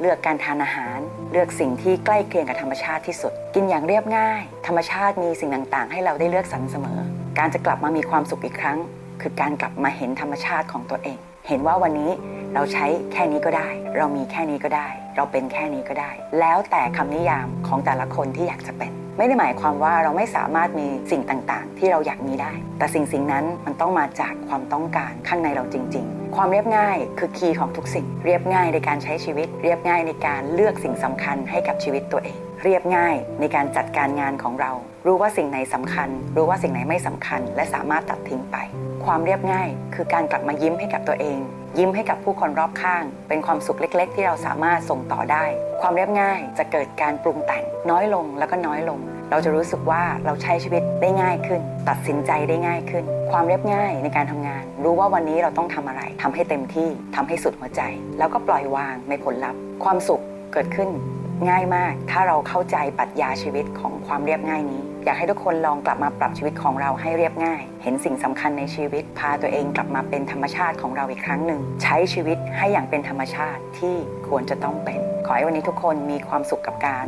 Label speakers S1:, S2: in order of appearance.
S1: เลือกการทานอาหาร เลือกสิ่งที่ใกล้เคียงกับธรรมชาติที่สุด กินอย่างเรียบง่าย ธรรมชาติมีสิ่งต่างๆ ให้เราได้เลือกสรรเสมอ การจะกลับมามีความสุขอีกครั้ง คือการกลับมาเห็นธรรมชาติของตัวเอง เห็นว่าวันนี้เราใช้แค่นี้ก็ได้ เรามีแค่นี้ก็ได้ เราเป็นแค่นี้ก็ได้ แล้วแต่คำนิยามของแต่ละคนที่อยากจะเป็นไม่ได้หมายความว่าเราไม่สามารถมีสิ่งต่างๆ ที่เราอยากมีได้ แต่สิ่งสิ่งนั้นมันต้องมาจากความต้องการข้างในเราจริง ๆ ความเรียบง่ายคือคีย์ของทุกสิ่ง เรียบง่ายในการใช้ชีวิต เรียบง่ายในการเลือกสิ่งสำคัญให้กับชีวิตตัวเอง เรียบง่ายในการจัดการงานของเรา รู้ว่าสิ่งไหนสำคัญ รู้ว่าสิ่งไหนไม่สำคัญ และสามารถตัดทิ้งไป ความเรียบง่าย คือการกลับมายิ้มให้กับตัวเอง ยิ้มให้กับผู้คนรอบข้าง เป็นความสุขเล็ก ๆ ที่เราสามารถส่งต่อได้ ความเรียบง่ายจะเกิดการปรุงแต่งน้อยลงแล้วก็น้อยลง เราจะรู้สึกว่าเราใช้ชีวิตได้ง่ายขึ้น ตัดสินใจได้ง่ายขึ้น ความเรียบง่ายในการทำงาน รู้ว่าวันนี้เราต้องทำอะไรทำให้เต็มที่ทำให้สุดหัวใจ แล้วก็ปล่อยวางในผลลัพธ์ ความสุขเกิดขึ้น ง่ายมาก ถ้าเราเข้าใจปรัชญาชีวิตของความเรียบง่ายนี้ อยากให้ทุกคนลองกลับมาปรับชีวิตของเราให้เรียบง่าย เห็นสิ่งสำคัญในชีวิต พาตัวเองกลับมาเป็นธรรมชาติของเราอีกครั้งหนึ่ง ใช้ชีวิตให้อย่างเป็นธรรมชาติที่ควรจะต้องเป็น ขอให้วันนี้ทุกคนมีความสุขกับการ